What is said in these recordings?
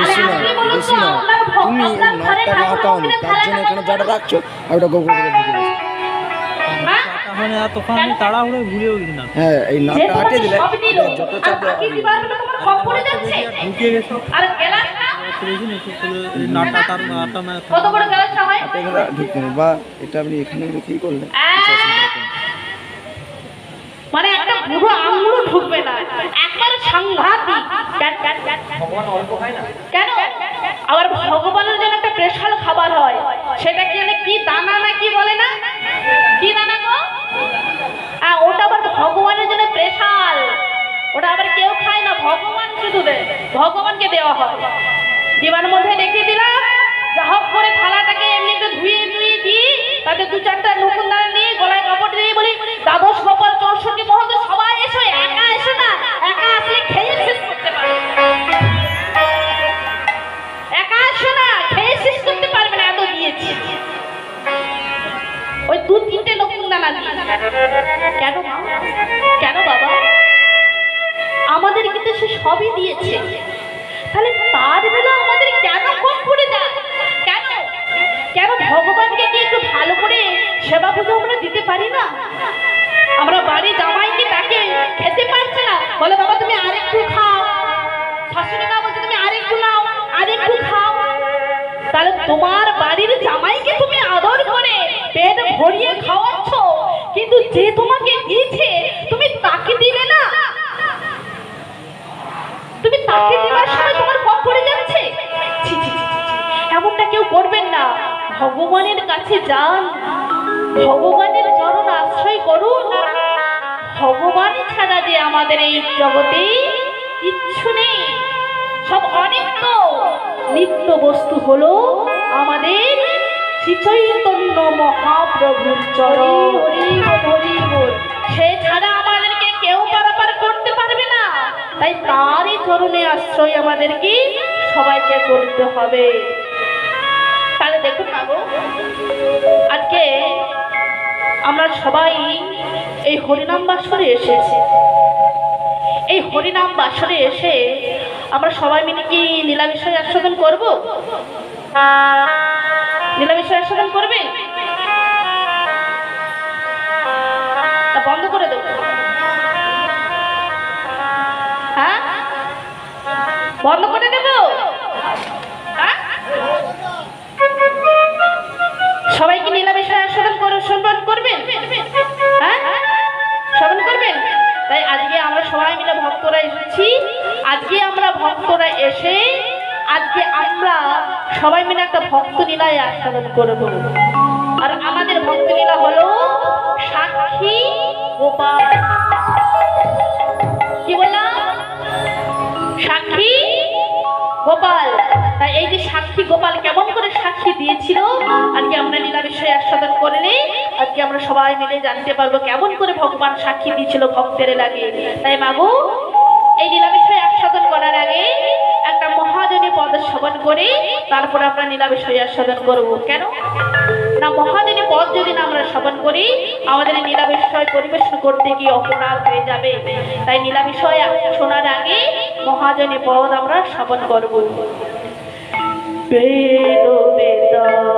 বেশি না বেশি না তুমি নাকটাকে ঠাকুর আঁকাওনি তার জন্য এখানে যাটা রাখছো আর ওটা গোবর করে। হ্যাঁ? না হ্যাঁ এই আটে দিলে যত চাপ। ঢুকে গেছে? না নাটটা না হয়? ঢুকতে নেই বা এটা আপনি এখানে রেখেই করলে আহ! মানে একটা বুড়ো আঙুলও ঢুকবে না একবার সাংঘাতিক। কেন? আবার ভগবানের জন্য একটা স্পেশাল খাবার হয়। সেটা কি কি দানা না কি বলে না? কি দানা গো? হ্যাঁ ওটা আবার ভগবানের জন্য স্পেশাল ওটা আবার কেউ খায় না ভগবান শুধু দেয়। ভগবানকে দেওয়া হয়। দিবার মধ্যে রেখে দিলাম। যা হোক করে থালাটাকে এমনি একটু ধুয়ে ধুয়ে দিই। তাতে দু চারটা নতুন দানা নিয়ে গলায় কাপড় দিয়ে বলি দ্বাদশ গোপাল, চৌষট্টি মহন্ত, সবাই এসো, একা এসো না, একা আসলে খেয়ে শেষ করতে একা আসো না, খেয়ে শেষ করতে পারবে না, এত দিয়েছি। ওই দু তিনটে নতুন দানা কেন? কেন বাবা? আমাদের কিন্তু সে সবই দিয়েছে। তাহলে তার বেলা আমাদের কেন কম করে কেন ভগবানকে কি একটু ভালো করে সেবা পুজো আমরা দিতে পারি না? আমরা বাড়ি জামাই কি তাকে খেতে পারছে না? বলে, বাবা, তুমি আরেকটু খাও। শাশুড়ি মা বলছে, তুমি আরেকটু নাও, আরেকটু খাও। তাহলে তোমার বাড়ির জামাইকে তুমি আদর করে পেট ভরিয়ে খাওয়াচ্ছ। কিন্তু যে তোমাকে ভগবানের চরণ আশ্রয় করুন। ভগবান ছাড়া যে আমাদের এই জগতে কিচ্ছু নেই। সব অনিত্য নিত্য বস্তু হলো আমাদের শ্রীচৈতন্য মহাপ্রভুর চরণ। সে ছাড়া আমাদেরকে কেউ পারাপার করতে পারবে না। তাই তারই চরণে আশ্রয় আমাদেরকে সবাইকে করতে হবে। তাহলে দেখুন গো, আজকে আমরা সবাই এই হরিনাম বাসরে এসেছি। এই হরিনাম বাসরে এসে আমরা সবাই মিলে কি নীলাবিষয় আস্বাদন করব? নীলাবিষয় আস্বাদন করবে? বন্ধ করে দেবো। হ্যাঁ? বন্ধ করে দেব? সম্মান করবেন? হ্যাঁ? শ্রবণ করবেন? তাই আজকে আমরা সবাই মিলে ভক্তরা এসেছি। আজকে আমরা ভক্তরা এসে আজকে আমরা সবাই মিলে একটা ভক্ত লীলায় আস্বাদন করব। আর আমাদের ভক্ত লীলা হলো সাক্ষী গোপাল। কি বললাম? সাক্ষী গোপাল, তাই এই যে সাক্ষী গোপাল কেমন করে সাক্ষী দিয়েছিল, আজকে আমরা লীলা বিষয়ে আস্বাদন করে নেই। আজকে আমরা সবাই মিলে জানতে পারব কেমন করে ভগবান সাক্ষী দিয়েছিল ভক্তের লাগে। তাই মাগো করে তারপরে আমরা নিরামিষ বিষয়ে আস্বাদন করব। কেন? না মহাজনী পদ যদি না আমরা শ্রবণ করি, আমাদের এই নীলা পরিবেশন করতে গিয়ে অপরাধ হয়ে যাবে। তাই নীলা বিষয় শোনার আগে মহাজনী পদ আমরা শ্রবণ করব। বেদ বেদারু।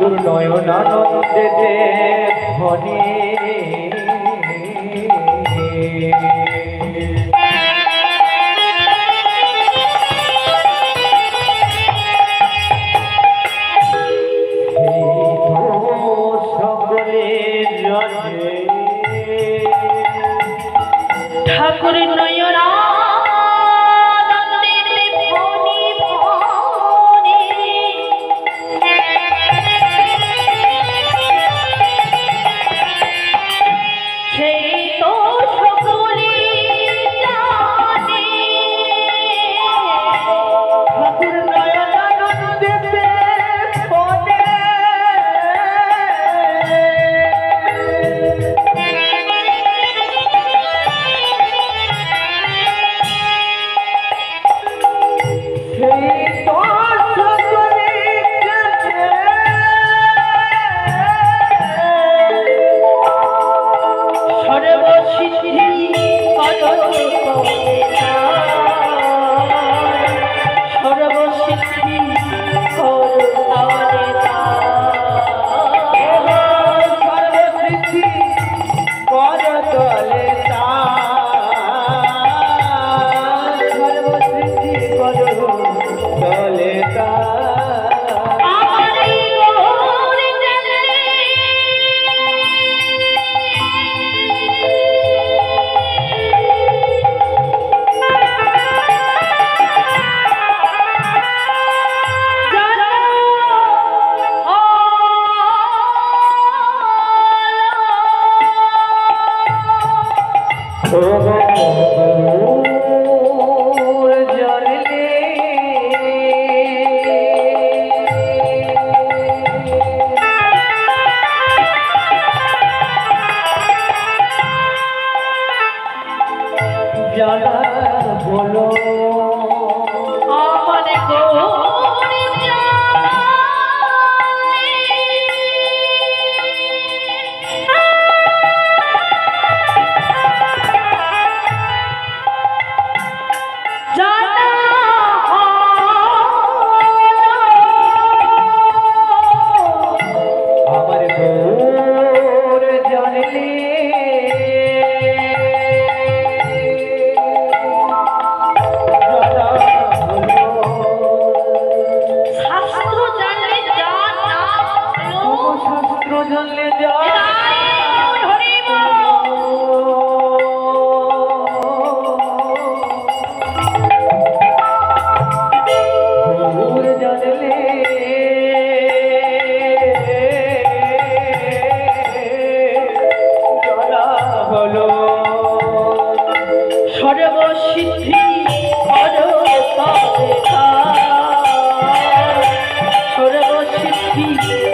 ঠাকুর নয়নানন্দেতে ধনে যারা বলো Thank you.